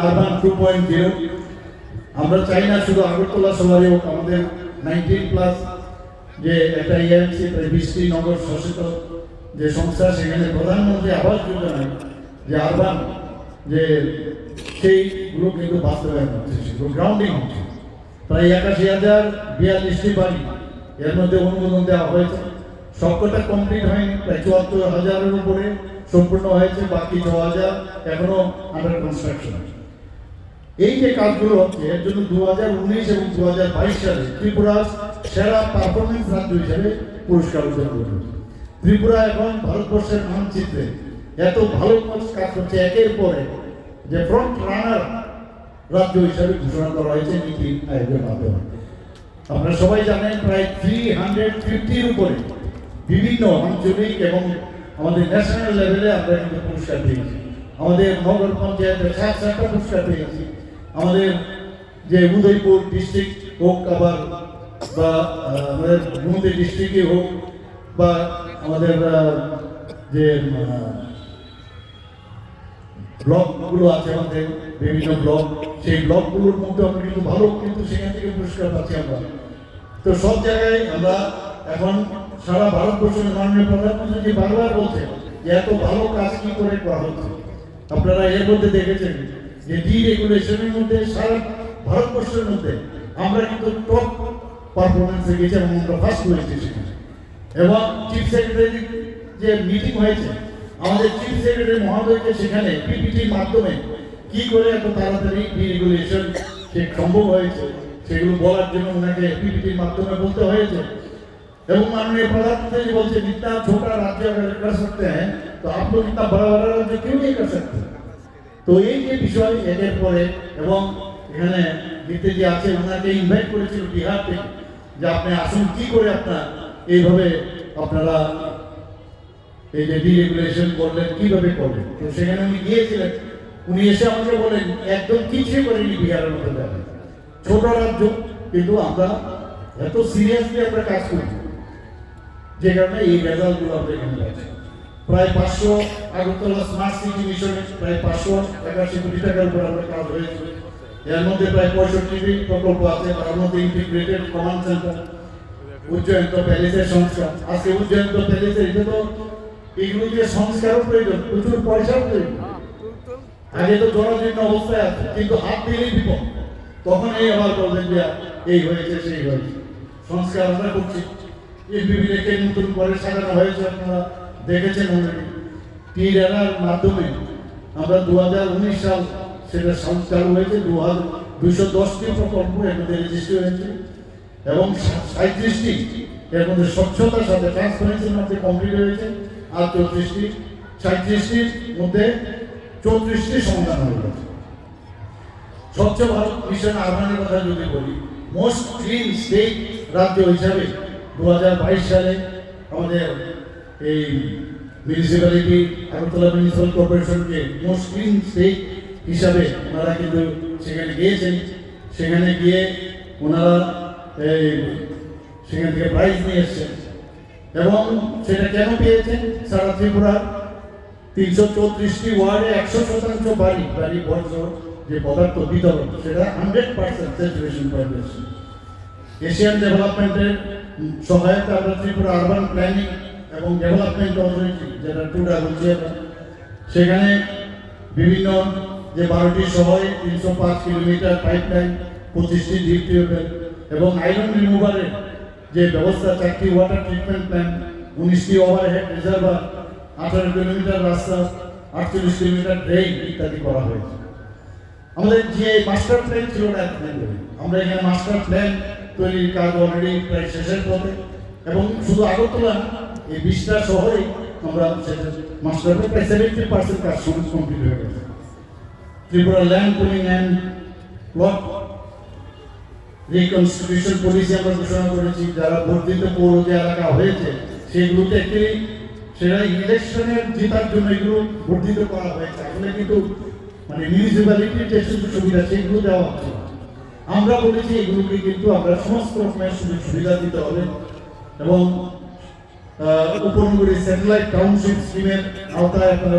Urban two point zero আমরা চাই না শুধু আগরতলা শহরে হোক, আমাদের নাইনটিন প্লাস যে একটা ইএমসি প্রায় বিশটি নগর শাসিত যে সংস্থা, সেখানে প্রধানমন্ত্রী আবাস যোজনায় যে আরবান, যে সেইগুলো কিন্তু বাস্তবায়ন হচ্ছে, সেগুলো গ্রাউন্ডিং হচ্ছে। প্রায় একাশি হাজার বিয়াল্লিশটি বাড়ি এর মধ্যে অনুমোদন দেওয়া হয়েছে। সবকটা কমপ্লিট হয়নি, প্রায় চুয়াত্তর হাজারের উপরে সম্পূর্ণ হয়েছে, বাকি ছ হাজার এখনও আন্ডার কনস্ট্রাকশন এই যে কাজগুলো হচ্ছে এর জন্য দু হাজার উনিশ এবং দু হাজার বাইশ সালে ত্রিপুরা সেরা পারফরমেন্স রাজ্য হিসেবে পুরস্কার অর্জন করেছে। ত্রিপুরা এখন ভারতবর্ষের মানচিত্রে এত ভালো কাজ করছে, একের পরে যে ফ্রন্ট রানার রাজ্য হিসাবে ঘোষণা করা হয়েছে নীতি আয়োগের মাধ্যমে। আপনারা সবাই জানেন প্রায় থ্রি হান্ড্রেড ফিফটির উপরে বিভিন্ন আঞ্চলিক এবং আমাদের ন্যাশনাল লেভেলে আমরা কিন্তু পুরস্কার পেয়েছি। আমাদের নগর পঞ্চায়েতে সাত সাতটা পুরস্কার পেয়েছি। আমাদের যে উদয়পুর ডিস্ট্রিক্ট হোক আবার বা আমাদের গুমতি ডিস্ট্রিক্টে হোক বা আমাদের যে ব্লকগুলো আছে আমাদের, বিভিন্ন ব্লক, সেই ব্লকগুলোর মধ্যে আমরা কিন্তু ভালো কিন্তু সেখান থেকে পুরস্কার পাচ্ছি আমরা। তো সব জায়গায় আমরা এখন সারা ভারতবর্ষের মাননীয় প্রধানমন্ত্রী বারবার বলছেন যে এত ভালো কাজ কি করে করা হচ্ছে? আপনারা এর মধ্যে দেখেছেন। যে ডি রেগুলেশনের মধ্যে সারা ভারতবর্ষের মধ্যে আমরা কিন্তু টপ পারফরমেন্সে গেছি এবং আমরা ফার্স্ট হয়েছি সেখানে এবং চিফ সেক্রেটারি যে মিটিং হয়েছে আমাদের চিফ সেক্রেটারি মহোদয়কে সেখানে পিপিটির মাধ্যমে কি করে এত তাড়াতাড়ি ডিরেগুলেশন সে সম্ভব হয়েছে সেগুলো বলার জন্য ওনাকে পিপিটির মাধ্যমে বলতে হয়েছে এবং माननीय प्रधानमंत्री जी बोलते हैं, इतना छोटा राज्य अगर कर सकते हैं तो आप लोग इतना बड़ा बड़ा राज्य क्यों नहीं कर सकते তো এই যে বিষয়, এদের পরে এবং এখানে দিতে যে আছে, ওনাকে ইনভাইট করেছিল বিহার থেকে যে আপনি আসুন, কি করে আপনার এইভাবে আপনারা এই যে ডিরেগুলেশন করলেন, কীভাবে করলেন? তো সেখানে উনি গিয়েছিলেন। উনি এসে আমাকে বলেন, একদম কিছুই করেনি বিহারের মতো যাবে ছোট রাজ্য, কিন্তু আমরা এত সিরিয়াসলি আমরা কাজ করি। যে কারণে এই রেজাল্টগুলো আমরা এখানে পাচ্ছি প্রায় পাঁচশো আগরতলা স্মার্ট সিটি মিশনে প্রায় পাঁচশো একাশি কোটি টাকার উপর আমরা কাজ হয়েছে। এর মধ্যে প্রায় পঁয়ষট্টি প্রকল্প আছে তার মধ্যে ইন্টিগ্রেটেড কমান্ড সেন্টার উজ্জয়ন্ত প্যালেসের সংস্কার। আজকে উজ্জয়ন্ত প্যালেসের এটা তো এগুলো যে সংস্কারও প্রয়োজন, প্রচুর পয়সাও প্রয়োজন। আগে তো জরাজীর্ণ অবস্থায় আছে, কিন্তু হাত দিলেই বিপদ। তখন এই আবার বলবেন যে এই হয়েছে, সেই হয়েছে। সংস্কার আমরা করছি। এই বিবিরেকে নতুন করে সাজানো হয়েছে আপনারা। দেখেছেন অলরেডি টি রেলার মাধ্যমে আমরা দু হাজার উনিশ সাল সেটা চালু হয়েছে দু হাজার দুইশো দশটি প্রকল্প এর মধ্যে রেজিস্ট্রি হয়েছে এবং সাঁত্রিশটি এর মধ্যে স্বচ্ছতার সাথে ট্রান্সপারেন্সির মধ্যে কমপ্লিট হয়েছে, আর চৌত্রিশটি সাঁত্রিশটির মধ্যে চৌত্রিশটি সমাধান হয়ে গেছে। স্বচ্ছ ভারত মিশন আহ্বানের কথা যদি বলি মোস্ট ক্লিন স্টেট রাজ্য হিসাবে দু হাজার বাইশ সালে আমাদের এই মিউনিসিপ্যালিটি আগরতলা মিউনিসিপ্যাল কর্পোরেশনকে মোস্ট ক্লিন স্টেট হিসাবে ওনারা কিন্তু সেখানে গিয়েছেন। সেখানে গিয়ে ওনারা এই সেখান থেকে প্রাইজ নিয়ে এসছেন। এবং সেটা কেন পেয়েছেন? সারা ত্রিপুরা তিনশো চৌত্রিশটি ওয়ার্ডে একশো শতাংশ বাড়ি বাড়ি, বর্জ্য যে পদার্থ বিতরণ, সেটা hundred percent saturation point Asian ডেভেলপমেন্টের সহায়তা আমরা ত্রিপুরা আরবান প্ল্যানিং এবং ডেভেলপমেন্ট অথরিটি যেটা টুডা আমরা সেখানে বিভিন্ন যে বারোটি শহরে তিনশো পাঁচ কিলোমিটার পাইপলাইন পঁচিশটি ডিপ টিউবওয়েল এবং আয়রন রিমুভারের যে ব্যবস্থা, চারটি ওয়াটার ট্রিটমেন্ট প্ল্যান্ট উনিশটি ওভারহেড রিজার্ভার আঠারো কিলোমিটার রাস্তা, আটচল্লিশ কিলোমিটার ড্রেন ইত্যাদি করা হয়েছে। আমাদের যে মাস্টার প্ল্যান ছিল না আমরা এখানে মাস্টার প্ল্যান তৈরির কাজ অলরেডি প্রায় শেষের পথে। এবং শুধু আগরতলা এই বিশটা শহরে আমরা সেটা মাস্টার প্রায় সেভেন্টি পার্সেন্ট কাজ সমস্ত কমপ্লিট হয়ে গেছে। Tripura land pooling and plot reconstitution policy আমরা ঘোষণা করেছি, যারা বর্ধিত পৌর যে এলাকা হয়েছে, সেগুলোতে একটি সেটা ইলেকশনের জেতার জন্য এগুলো বর্ধিত করা হয়েছে। আসলে কিন্তু মানে মিউনিসিপ্যালিটির যে সুযোগ সুবিধা, সেগুলো দেওয়া হচ্ছে আমরা বলেছি এগুলোকে কিন্তু আমরা সমস্ত রকমের সুযোগ সুবিধা দিতে হবে। এবং উপনগরী স্যাটেলাইট টাউনশিপ স্কিমের আওতায় আপনারা